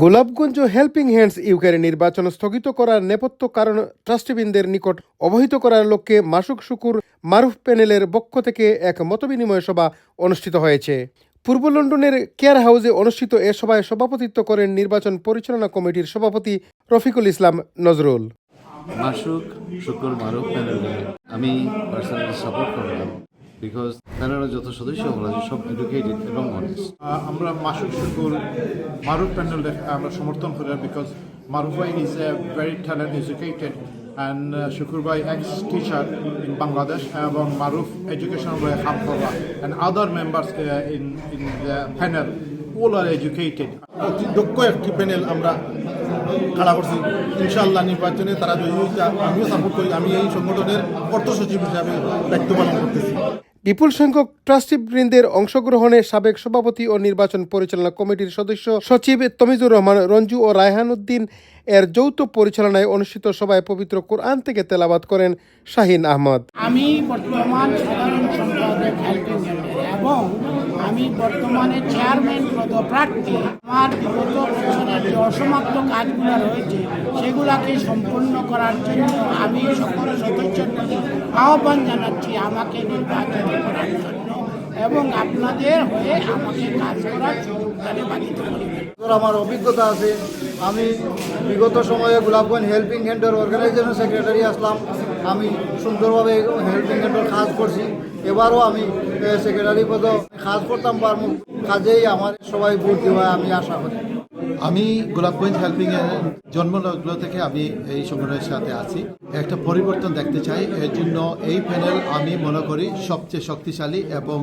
Golapganj helping hands ইউকের নির্বাচন স্থগিত করার নেপথ্য কারণ ট্রাস্টিবৃন্দের নিকট অবহিত করার লক্ষ্যে মাসুক শুকুর মারুফ প্যানেলের পক্ষ থেকে এক মতবিনিময় সভা অনুষ্ঠিত হয়েছে। পূর্ব লন্ডনের কেয়ার হাউসে অনুষ্ঠিত এ সভায় সভাপতিত্ব করেন নির্বাচন পরিচালনা কমিটির সভাপতি রফিকুল ইসলাম নজরুল। মাসুক শুক্র মারুফ প্যানেলকে আমি পার্সোনালি সাপোর্ট করলাম। বিকজ প্যানেলের যত সদস্য আমরা সব এডুকেটেড এবং অনেস্ট আমরা মাসুক শুকুর মারুফ প্যানেল আমরা সমর্থন করি বিকজ মারুফ ভাই is a very talent educated and Shukur ভাই এক্স টিচার ইন বাংলাদেশ এবং মারুফ এডুকেশন ভাই হাম করা and other members in in the panel all are educated. অতি দক্ষ একটি প্যানেল আমরা খাড়া করছি। ইনশাআল্লাহ নির্বাচনে তারা জয়ী হয়েছে আমিও সাপোর্ট করি। আমি এই সংগঠনের অর্থ সচিব হিসাবে দায়িত্ব পালন করতেছি। বিপুল সংখ্যক ট্রাস্টিবৃন্দের অংশগ্রহণে সাবেক সভাপতি ও নির্বাচন পরিচালনা কমিটির সদস্য সচিব তমিজুর রহমান, রঞ্জু ও রায়হান উদ্দিন এর যৌথ পরিচালনায় অনুষ্ঠিত সভায় পবিত্র কোরআন থেকে তেলাবাদ করেন শাহিন আহমদ। আমি বর্তমান সাধারণ সম্পাদক এবং আমি বর্তমানে চেয়ারম্যান পদপ্রার্থী। আমার গত বছরের যে অসমাপ্ত কাজগুলো রয়েছে, সেগুলাকে সম্পূর্ণ করার জন্য আমি সকল সদস্যের প্রতি আহ্বান জানাচ্ছি আমাকে নির্বাচন করার জন্য এবং আপনাদের হয়ে আমাকে কাজ করার সুযোগ তাহলে বাধিত করবেন আমার অভিজ্ঞতা আছে। আমি বিগত সময়ে গোলাপগঞ্জ হেল্পিং হ্যান্ডের অর্গানাইজেশন সেক্রেটারি আসলাম। আমি সুন্দরভাবে হেল্পিং হ্যান্ডের কাজ করছি। এবারও আমি সেক্রেটারি পদ কাজ করতাম পারব কাজেই আমার সবাই ভর্তি হয় আমি আশা করি। আমি গোলাপগঞ্জ হেল্পিং জন্মলগ্ন থেকে আমি এই সংগঠনের সাথে আছি। একটা পরিবর্তন দেখতে চাই। এর জন্য এই প্যানেল আমি মনে করি সবচেয়ে শক্তিশালী এবং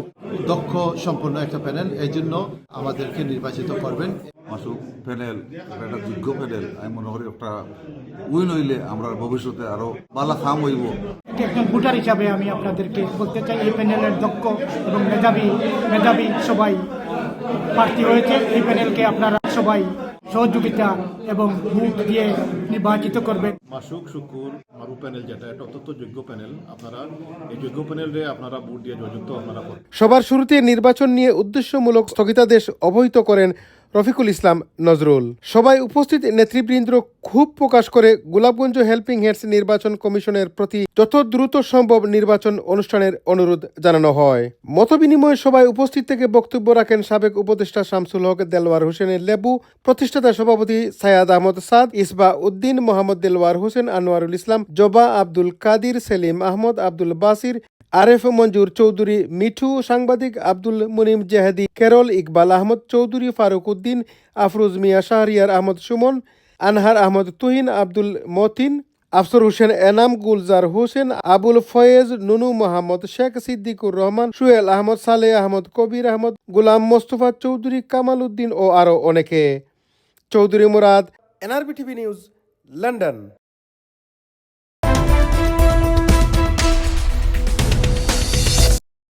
দক্ষ, সম্পন্ন একটা প্যানেল এই জন্য আমাদেরকে নির্বাচিত করবেন। মাসুক প্যানেল একটা যোগ্য প্যানেল আমি মনে করি একটা উইন হইলে আমরা ভবিষ্যতে আরও বালা খাম হইব। একটি একজন ভোটার হিসাবে আমি আপনাদেরকে বলতে চাই এই প্যানেলের দক্ষ এবং মেধাবী মেধাবী সবাই প্রার্থী হয়েছে এই প্যানেলকে আপনারা সবাই সহযোগিতা এবং ভোট দিয়ে নির্বাচিত করবেন। মাসুক শুকুর মারুফ প্যানেল যেটা এটা অত্যন্ত যোগ্য প্যানেল। আপনারা এই যোগ্য প্যানেলে আপনারা ভোট দিয়ে জয়যুক্ত আপনারা সবার শুরুতে নির্বাচন নিয়ে উদ্দেশ্যমূলক স্থগিতাদেশ অবহিত করেন রফিকুল ইসলাম নজরুল। সবাই উপস্থিত নেতৃবৃন্দ ক্ষোভ প্রকাশ করে গোলাপগঞ্জ হেল্পিং হ্যান্ডস নির্বাচন কমিশনের প্রতি যত দ্রুত সম্ভব নির্বাচন অনুষ্ঠানের অনুরোধ জানানো হয়। মতবিনিময় সভায় উপস্থিত থেকে বক্তব্য রাখেন সাবেক উপদেষ্টা শামসুল হক, দেলওয়ার হোসেনের লেবু, প্রতিষ্ঠাতা সভাপতি সায়াদ আহমদ সাদ, ইসবা উদ্দিন, মোহাম্মদ দেলওয়ার হোসেন, আনোয়ারুল ইসলাম, জবা আব্দুল কাদির, সেলিম আহমদ, আব্দুল বাসির আরেফ মঞ্জুর চৌধুরী, মিঠু সাংবাদিক আব্দুল মুনিম জেহাদি, কেরল ইকবাল আহমদ চৌধুরী, ফারুক উদ্দিন, আফরুজ মিয়া, শাহরিয়ার আহমদ সুমন, আনহার আহমদ তুহিন, আব্দুল মতিন, আফসর হোসেন এনাম, গুলজার হোসেন, আবুল ফয়েজ, নুনু মোহাম্মদ, শেখ সিদ্দিকুর রহমান, সুয়েল আহমদ সালে আহমদ, কবির আহমদ, গুলাম মোস্তফা চৌধুরী, কামাল উদ্দিন ও আরও অনেকে। Chowdhury Murad, NRB TV news, London.